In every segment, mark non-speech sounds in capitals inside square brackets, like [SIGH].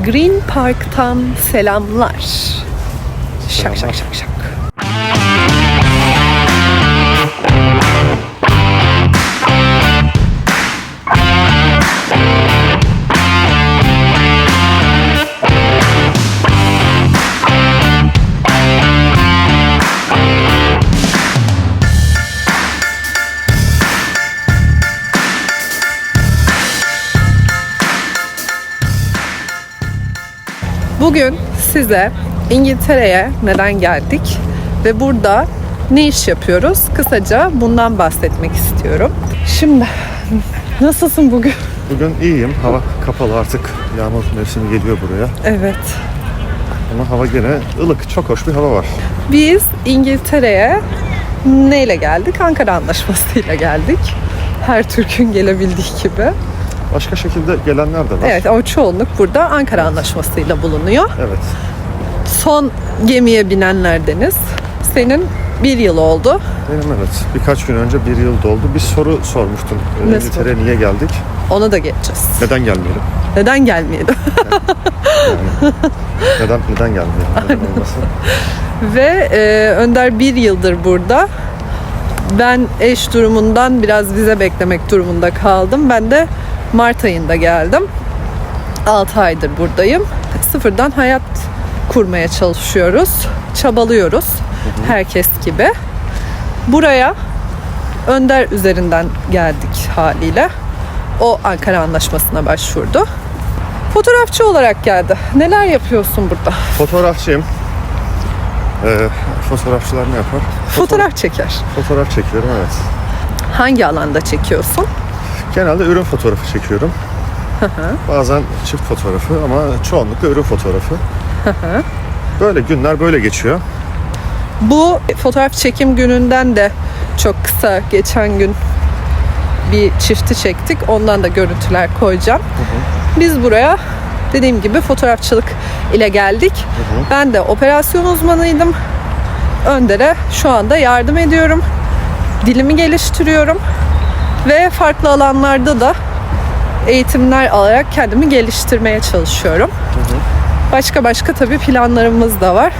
Green Park'tan selamlar. Şak şak şak şak. Bugün size İngiltere'ye neden geldik ve burada ne iş yapıyoruz? Kısaca bundan bahsetmek istiyorum. Şimdi nasılsın bugün? Bugün iyiyim. Hava kapalı artık. Yağmur mevsimi geliyor buraya. Evet. Ama hava gene ılık. Çok hoş bir hava var. Biz İngiltere'ye neyle geldik? Ankara Anlaşması'yla geldik. Her Türk'ün gelebildiği gibi. Başka şekilde gelenler de var. Evet ama çoğunluk burada Ankara Anlaşması'yla bulunuyor. Evet. Son gemiye binenlerdeniz. Senin bir yıl oldu. Benim evet. Birkaç gün önce bir yıl doldu. Bir soru sormuştun. Ee, Ne İngiltere'ye niye geldik? Ona da geleceğiz. Neden gelmeyelim? Neden gelmeyelim? Neden neden gelmeyelim? Neden olmasın? Ve e, Önder bir yıldır burada. Ben eş durumundan biraz vize beklemek durumunda kaldım. Ben de Mart ayında geldim. 6 aydır buradayım. Sıfırdan hayat kurmaya çalışıyoruz. Çabalıyoruz. Herkes gibi. Buraya Önder üzerinden geldik haliyle. O Ankara Anlaşması'na başvurdu. Fotoğrafçı olarak geldi. Neler yapıyorsun burada? Fotoğrafçıyım. Ee, fotoğrafçılar ne yapar? Fotoğraf çeker. Fotoğraf çekiyorum evet. Hangi alanda çekiyorsun? Genelde ürün fotoğrafı çekiyorum. Bazen çift fotoğrafı ama çoğunlukla ürün fotoğrafı. böyle günler böyle geçiyor. Bu fotoğraf çekim gününden de çok kısa geçen gün bir çifti çektik. Ondan da görüntüler koyacağım. Biz buraya dediğim gibi fotoğrafçılık ile geldik. Ben de operasyon uzmanıydım. Önder'e şu anda yardım ediyorum. Dilimi geliştiriyorum. Ve farklı alanlarda da eğitimler alarak kendimi geliştirmeye çalışıyorum. Başka başka tabii planlarımız da var.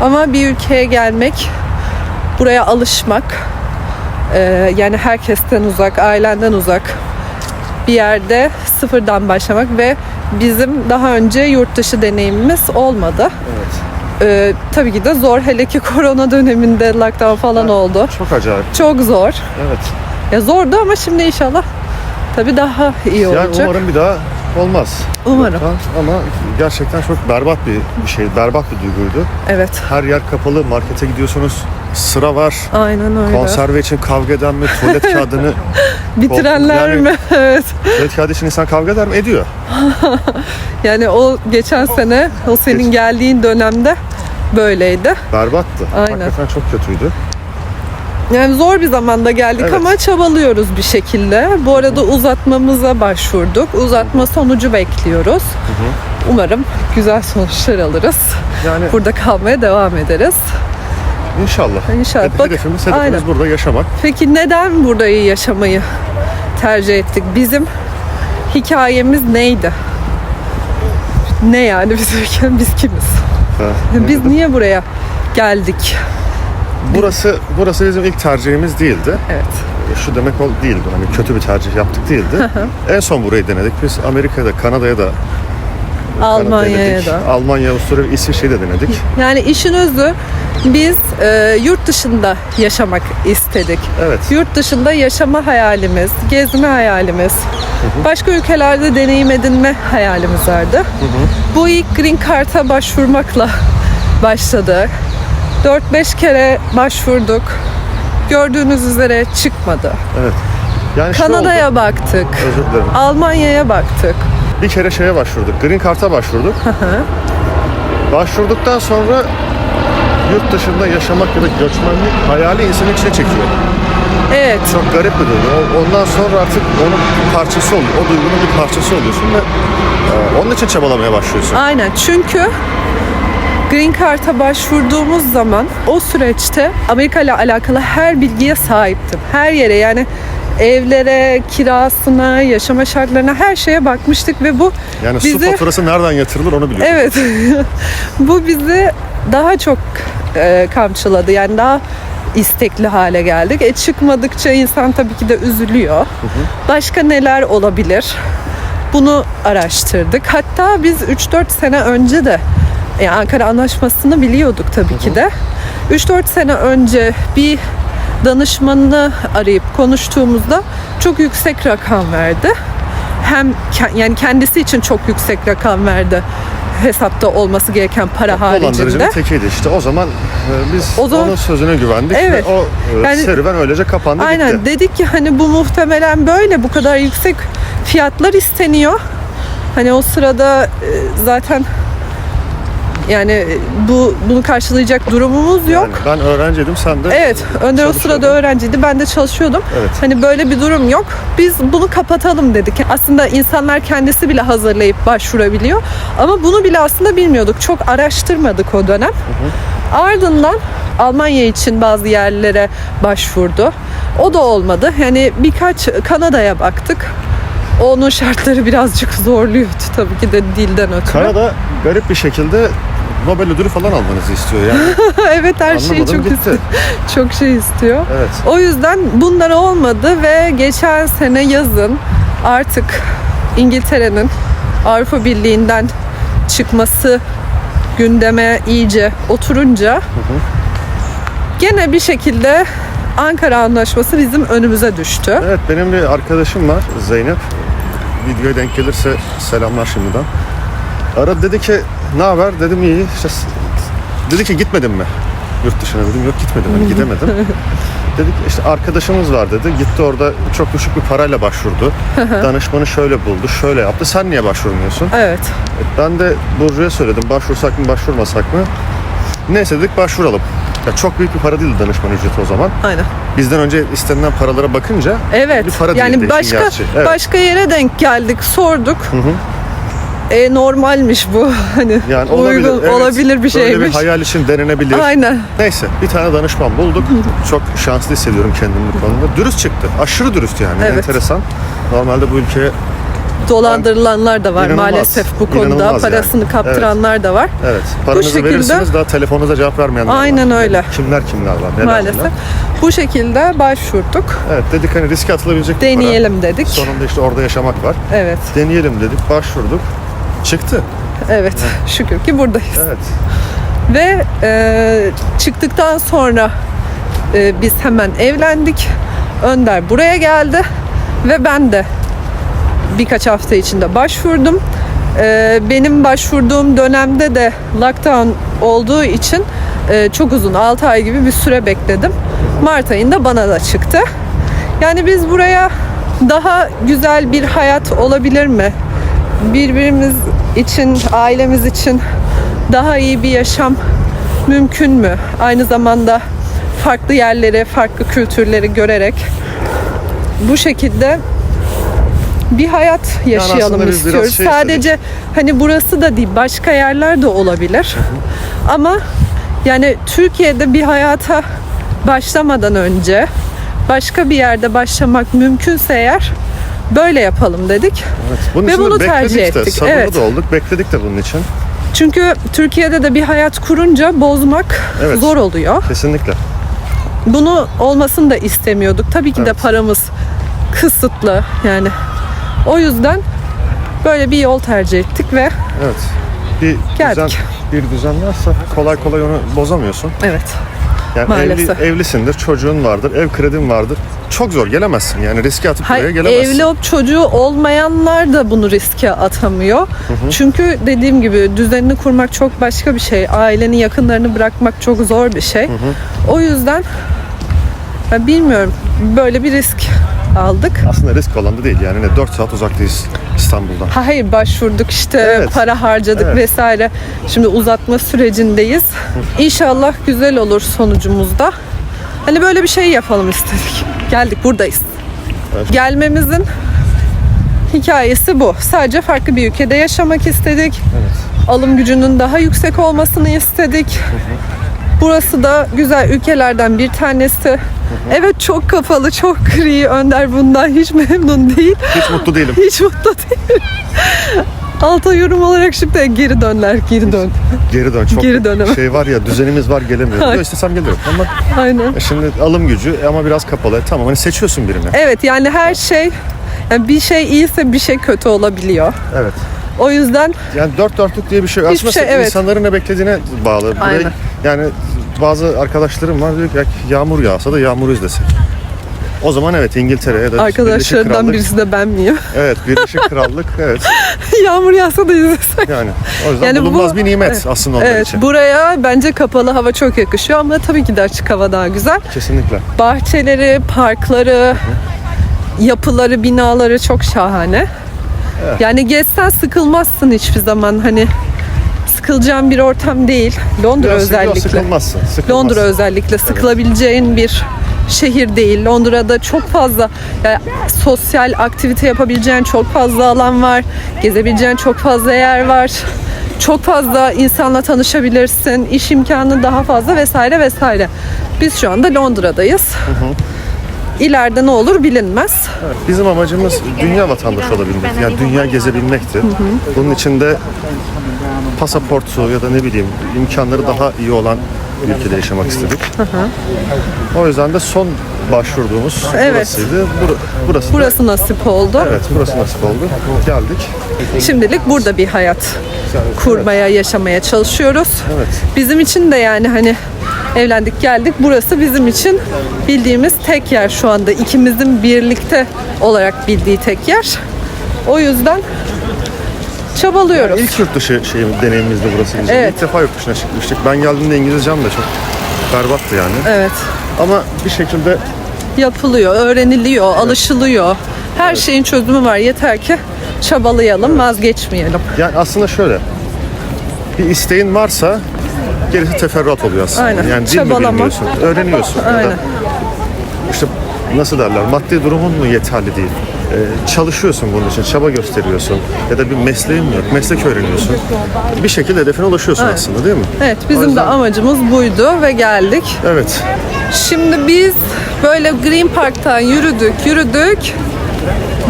Ama bir ülkeye gelmek, buraya alışmak, e, yani herkesten uzak, ailenden uzak bir yerde sıfırdan başlamak ve bizim daha önce yurt dışı deneyimimiz olmadı. Evet. E, tabii ki de zor. Hele ki korona döneminde lockdown falan oldu. Çok acayip. Çok zor. Evet. Ya zordu ama şimdi inşallah tabii daha iyi Yani olacak. umarım bir daha olmaz. Umarım. Lütfen. Ama gerçekten çok berbat bir, bir şey, berbat bir duyguydu. Evet. Her yer kapalı, markete gidiyorsunuz, sıra var. Aynen öyle. Konserve için kavga eden mi, tuvalet [LAUGHS] kağıdını, Bitirenler Yani- mi? [LAUGHS] evet. tuvalet kağıdı için insan kavga eder mi? Ediyor. [LAUGHS] Yani o geçen sene, o senin Geç- geldiğin dönemde böyleydi. Berbattı. Aynen. Hakikaten çok kötüydü. Yani zor bir zamanda geldik Evet. ama çabalıyoruz bir şekilde. Bu arada uzatmamıza başvurduk. Uzatma sonucu bekliyoruz. Umarım güzel sonuçlar alırız. Yani Burada kalmaya devam ederiz. inşallah. İnşallah. Hep Bak, hedefimiz, hedefimiz aynen. burada yaşamak. Peki neden burayı yaşamayı tercih ettik? Bizim hikayemiz neydi? Ne yani biz [LAUGHS] biz kimiz? Ha, Biz niye buraya geldik? Burası burası bizim ilk tercihimiz değildi. Evet. Şu demek ol değildi. Hani kötü bir tercih yaptık değildi. en son burayı denedik. Biz Amerika'da, Kanada'ya da Almanya'ya da. Almanya, Avusturya, İsviçre'yi de denedik. Yani işin özü biz e, yurt dışında yaşamak istedik. Evet. Yurt dışında yaşama hayalimiz, gezme hayalimiz, başka ülkelerde deneyim edinme hayalimiz vardı. Bu ilk Green Card'a başvurmakla başladı. 4-5 kere başvurduk. Gördüğünüz üzere çıkmadı. Evet. Yani şu oldu. Kanada'ya baktık. Özür dilerim. Almanya'ya baktık. Bir kere şeye başvurduk. Green Card'a başvurduk. Başvurduktan sonra yurt dışında yaşamak ya da göçmenlik hayali insanın içine çekiyor. Evet. Çok garip bir duygu. Ondan sonra artık onun bir parçası oluyor. O duygunun bir parçası oluyorsun ve e, onun için çabalamaya başlıyorsun. Aynen çünkü Green Card'a başvurduğumuz zaman o süreçte Amerika ile alakalı her bilgiye sahiptim. Her yere yani evlere, kirasına, yaşama şartlarına her şeye bakmıştık ve bu Yani su bizi faturası nereden yatırılır onu biliyorum. Evet. [LAUGHS] Bu bizi daha çok e, kamçıladı. Yani daha istekli hale geldik. E çıkmadıkça insan tabii ki de üzülüyor. Başka neler olabilir? Bunu araştırdık. Hatta biz 3-4 sene önce de yani Ankara Anlaşması'nı biliyorduk tabii ki de. 3-4 sene önce bir danışmanını arayıp konuştuğumuzda çok yüksek rakam verdi. Hem yani kendisi için çok yüksek rakam verdi hesapta olması gereken para haricinde. Dolandırıcının tekiydi işte. O zaman e, biz O zaman- onun sözüne güvendik Evet. ve o e, Yani- serüven öylece kapandı Aynen gitti. dedik ki hani bu muhtemelen böyle bu kadar yüksek fiyatlar isteniyor. Hani o sırada e, zaten yani e, bu bunu karşılayacak durumumuz yok. Yani ben öğrenciydim sen de Evet, Önder o sırada öğrenciydi. Ben de çalışıyordum. Evet. Hani böyle bir durum yok. Biz bunu kapatalım dedik. Aslında insanlar kendisi bile hazırlayıp başvurabiliyor. Ama bunu bile aslında bilmiyorduk. Çok araştırmadık o dönem. Ardından Almanya için bazı yerlere başvurdu. O da olmadı. Yani birkaç Kanada'ya baktık. Onun şartları birazcık zorluyordu tabii ki de dilden ötürü. Kanada garip bir şekilde Nobel ödülü falan almanızı istiyor yani. [LAUGHS] evet her şeyi Anlamadım çok gitti. istiyor. [LAUGHS] Çok şey istiyor. Evet. O yüzden bunlar olmadı ve geçen sene yazın artık İngiltere'nin Avrupa Birliği'nden çıkması gündeme iyice oturunca gene bir şekilde Ankara Anlaşması bizim önümüze düştü. Evet benim bir arkadaşım var Zeynep. Videoya denk gelirse selamlar şimdiden. Aradı dedi ki ne haber? Dedim iyi. İşte, dedi ki gitmedin mi? Yurt dışına dedim yok gitmedim hani gidemedim. [LAUGHS] Dedik işte arkadaşımız var dedi. Gitti orada çok düşük bir parayla başvurdu. [LAUGHS] Danışmanı şöyle buldu, şöyle yaptı. Sen niye başvurmuyorsun? Evet. Ben de Burcu'ya söyledim başvursak mı başvurmasak mı? Neyse dedik başvuralım. Ya çok büyük bir para değildi danışman ücreti o zaman. Aynen. Bizden önce istenilen paralara bakınca Evet. bir para değildi yani işin başka. Evet. başka yere denk geldik, sorduk. E normalmiş bu. [LAUGHS] Hani Yani uygun olabilir, evet. olabilir bir Böyle şeymiş. bir hayal için denenebilir. Aynen. Neyse bir tane danışman bulduk. Çok şanslı hissediyorum kendimi bu konuda. Dürüst çıktı. Aşırı dürüst yani. Evet. Enteresan. Normalde bu ülkeye Dolandırılanlar da var İnanılmaz. maalesef bu konuda. İnanılmaz yani. Parasını kaptıranlar da var. evet paranızı şekilde- verirsiniz daha telefonunuza cevap vermeyenler var. Aynen öyle. Kimler kimler var. neler Maalesef. neler. Bu şekilde başvurduk. Evet dedik hani riske atılabilecek bir para. Deneyelim dedik. Sonunda işte orada yaşamak var. Evet. Deneyelim dedik. Başvurduk. Çıktı. Evet. Şükür ki buradayız. Evet. Ve e, çıktıktan sonra e, biz hemen evlendik. Önder buraya geldi ve ben de birkaç hafta içinde başvurdum. E, benim başvurduğum dönemde de lockdown olduğu için e, çok uzun 6 ay gibi bir süre bekledim. Mart ayında bana da çıktı. Yani biz buraya daha güzel bir hayat olabilir mi? Birbirimiz için, ailemiz için daha iyi bir yaşam mümkün mü? Aynı zamanda farklı yerleri, farklı kültürleri görerek bu şekilde bir hayat yaşayalım biraz istiyoruz. şey Sadece hani burası da değil, başka yerler de olabilir. Ama yani Türkiye'de bir hayata başlamadan önce başka bir yerde başlamak mümkünse eğer böyle yapalım dedik. evet. Bunun Ve de bunu tercih de, ettik, Sabırlı evet. da olduk. Bekledik de bunun için. Çünkü Türkiye'de de bir hayat kurunca bozmak Evet. zor oluyor. Kesinlikle. Bunu olmasını da istemiyorduk. Tabii ki de Evet. paramız kısıtlı yani. O yüzden böyle bir yol tercih ettik ve Evet. Bir Geldik. düzen, bir düzen varsa kolay kolay onu bozamıyorsun. evet Yani Maalesef. evli, evlisindir, çocuğun vardır, ev kredin vardır. Çok zor gelemezsin yani riske atıp buraya Hayır, gelemezsin. evli olup çocuğu olmayanlar da bunu riske atamıyor. Çünkü dediğim gibi düzenini kurmak çok başka bir şey. Ailenin yakınlarını bırakmak çok zor bir şey. O yüzden ben bilmiyorum böyle bir risk aldık. Aslında risk olan da değil yani ne 4 saat uzaktayız İstanbul'dan. Hayır başvurduk işte Evet. para harcadık Evet. vesaire. Şimdi uzatma sürecindeyiz. İnşallah güzel olur sonucumuzda. Hani böyle bir şey yapalım istedik. Geldik buradayız. Evet. Gelmemizin hikayesi bu. Sadece farklı bir ülkede yaşamak istedik. Evet. Alım gücünün daha yüksek olmasını istedik. Burası da güzel ülkelerden bir tanesi. Evet çok kapalı, çok gri. Önder bundan hiç memnun değil. Hiç mutlu değilim. Hiç mutlu değil. Alta yorum olarak şimdi geri dönler, geri dön. Geri dön. Çok Geri dönemem. şey var ya düzenimiz var gelemiyorum. Yok istesem geliyorum. Ama Aynen. e, şimdi alım gücü ama biraz kapalı. E, Tamam hani seçiyorsun birini. Evet yani her şey yani bir şey iyiyse bir şey kötü olabiliyor. Evet. O yüzden Yani dört dörtlük diye bir şey. Hiçbir Aslında şey, evet. insanların ne beklediğine bağlı. Burayı- Aynen. yani bazı arkadaşlarım var diyor ki "Ya yağmur yağsa da yağmur izlesin. O zaman evet İngiltere ya da arkadaşlarından Krallık- birisi de ben miyim? [LAUGHS] Evet Birleşik Krallık evet [LAUGHS] Yağmur yağsa da izlesek. yani o yüzden Yani bu- bulunmaz bir nimet evet. aslında onlar Evet için. buraya bence kapalı hava çok yakışıyor ama tabii ki de açık hava daha güzel. Kesinlikle. Bahçeleri, parkları, yapıları, binaları çok şahane. Yani gezsen sıkılmazsın hiçbir zaman hani sıkılacağın bir ortam değil. Londra Biraz özellikle. Sıkılmazsın. sıkılmazsın. Londra özellikle sıkılabileceğin bir şehir değil. Londra'da çok fazla yani sosyal aktivite yapabileceğin çok fazla alan var. Gezebileceğin çok fazla yer var. Çok fazla insanla tanışabilirsin. iş imkanı daha fazla vesaire vesaire. Biz şu anda Londra'dayız. İleride ne olur bilinmez. Bizim amacımız dünya vatandaşı olabilmek. Yani dünya gezebilmekti. Bunun için de pasaportu ya da ne bileyim imkanları daha iyi olan ülkede yaşamak istedik. O yüzden de son başvurduğumuz Evet. burasıydı. Bur- burası da- Burası nasip oldu. evet burası nasip oldu. Geldik. Şimdilik burada bir hayat kurmaya, yaşamaya çalışıyoruz. Evet. Bizim için de yani hani evlendik geldik. Burası bizim için bildiğimiz tek yer şu anda. ikimizin birlikte olarak bildiği tek yer. O yüzden çabalıyoruz. İlk yurt dışı şeyim, deneyimimiz de burası bizim. Evet. İlk defa yurt dışına çıkmıştık. Ben geldiğimde İngilizcem de çok berbattı yani. Evet. Ama bir şekilde Yapılıyor, öğreniliyor, alışılıyor. Her şeyin çözümü var. Yeter ki çabalayalım, vazgeçmeyelim. yani aslında şöyle bir isteğin varsa gerisi teferruat oluyor aslında. Aynen. Yani dil mi Çabalama. bilmiyorsun, öğreniyorsun. Ya da Aynen. işte nasıl derler maddi durumun mu yeterli değil. Ee, çalışıyorsun bunun için, çaba gösteriyorsun. Ya da bir mesleğin mi yok, meslek öğreniyorsun. Bir şekilde hedefine ulaşıyorsun aslında değil mi? Evet, bizim de yüzden- amacımız buydu ve geldik. Evet. Şimdi biz böyle Green Park'tan yürüdük, yürüdük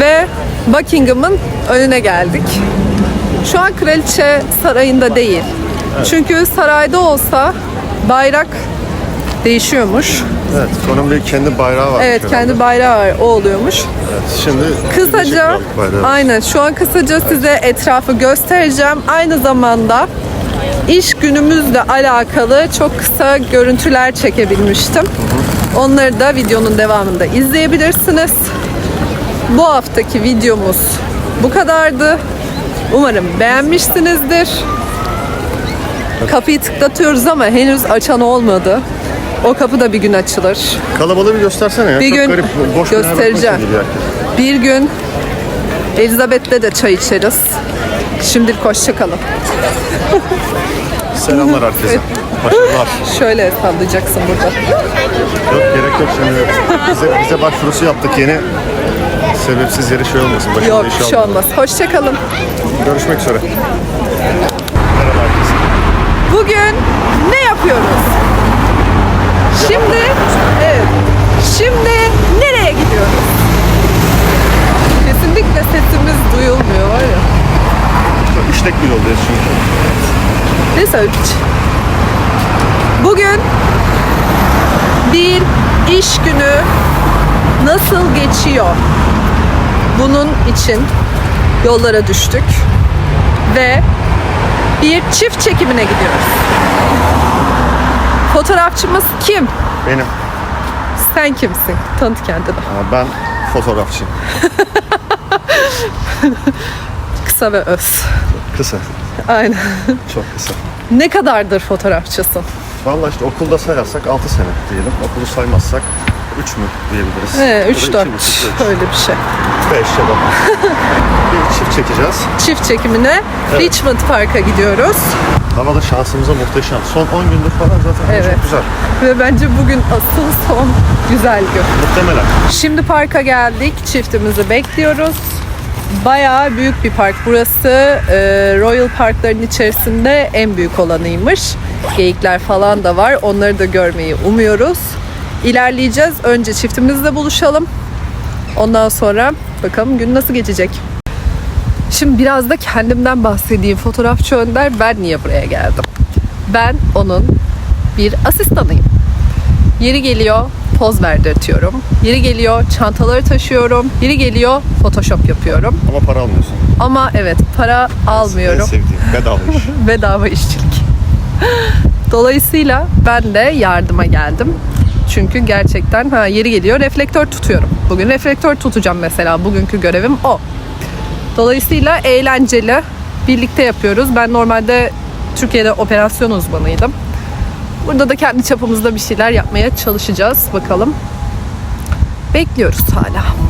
ve Buckingham'ın önüne geldik. Şu an Kraliçe Sarayı'nda değil. Çünkü sarayda olsa bayrak değişiyormuş. Evet. Onun bir kendi bayrağı var. Evet, kendi bayrağı var, o oluyormuş. Şimdi Birleşik Kısaca, aynen şu an kısaca size etrafı göstereceğim. Aynı zamanda iş günümüzle alakalı çok kısa görüntüler çekebilmiştim. Onları da videonun devamında izleyebilirsiniz. Bu haftaki videomuz bu kadardı. Umarım beğenmişsinizdir. Kapıyı tıklatıyoruz ama henüz açan olmadı. O kapı da bir gün açılır. Kalabalığı bir göstersene ya. Bir Çok gün garip. Boş göstereceğim. herkes. Bir gün Elizabeth'le de çay içeriz. Şimdilik hoşçakalın. Selamlar herkese. Başarılar. [LAUGHS] Şöyle sallayacaksın burada. Yok gerek yok şimdi. Bize, bize başvurusu yaptık yeni. Sebepsiz yere şey olmasın. Başımıza Yok bir şey olmaz. Hoşçakalın. Görüşmek üzere. Merhaba herkese. Bugün ne yapıyoruz? Şimdi evet. Şimdi nereye gidiyoruz? Kesinlikle sesimiz duyulmuyor var ya. İşlek bir yoldayız çünkü. Neyse üç. Bugün bir iş günü nasıl geçiyor? Bunun için yollara düştük ve bir çift çekimine gidiyoruz. Fotoğrafçımız kim? Benim. Sen kimsin? Tanıt kendini. Ben fotoğrafçıyım. [LAUGHS] Kısa ve öz. Kısa. Aynen. Çok kısa. Ne kadardır fotoğrafçısın? Vallahi işte okulda sayarsak 6 sene diyelim. Okulu saymazsak 3 mü diyebiliriz. Da 3 iki 4 buçuk, üç. öyle bir şey. 5 ya da. [LAUGHS] bir çift çekeceğiz. Çift çekimine Richmond Park'a gidiyoruz. Hava da şansımıza muhteşem. Son 10 gündür falan zaten Evet. çok güzel. Ve bence bugün asıl son güzel gün. Muhtemelen. Şimdi parka geldik. Çiftimizi bekliyoruz. Bayağı büyük bir park. Burası e, Royal Parkların içerisinde en büyük olanıymış. Geyikler falan da var. Onları da görmeyi umuyoruz. İlerleyeceğiz. Önce çiftimizle buluşalım. Ondan sonra bakalım gün nasıl geçecek. Şimdi biraz da kendimden bahsedeyim. Fotoğrafçı Önder ben niye buraya geldim? Ben onun bir asistanıyım. Yeri geliyor poz verdirtiyorum. Yeri geliyor çantaları taşıyorum. Yeri geliyor photoshop yapıyorum. Ama para almıyorsun. Ama evet para En almıyorum. sevdiğim. Bedava iş. [LAUGHS] Bedava işçilik. Dolayısıyla ben de yardıma geldim. Çünkü gerçekten ha, yeri geliyor reflektör tutuyorum. Bugün reflektör tutacağım mesela. Bugünkü görevim o. Dolayısıyla eğlenceli. Birlikte yapıyoruz. Ben normalde Türkiye'de operasyon uzmanıydım. Burada da kendi çapımızda bir şeyler yapmaya çalışacağız. Bakalım. Bekliyoruz hala.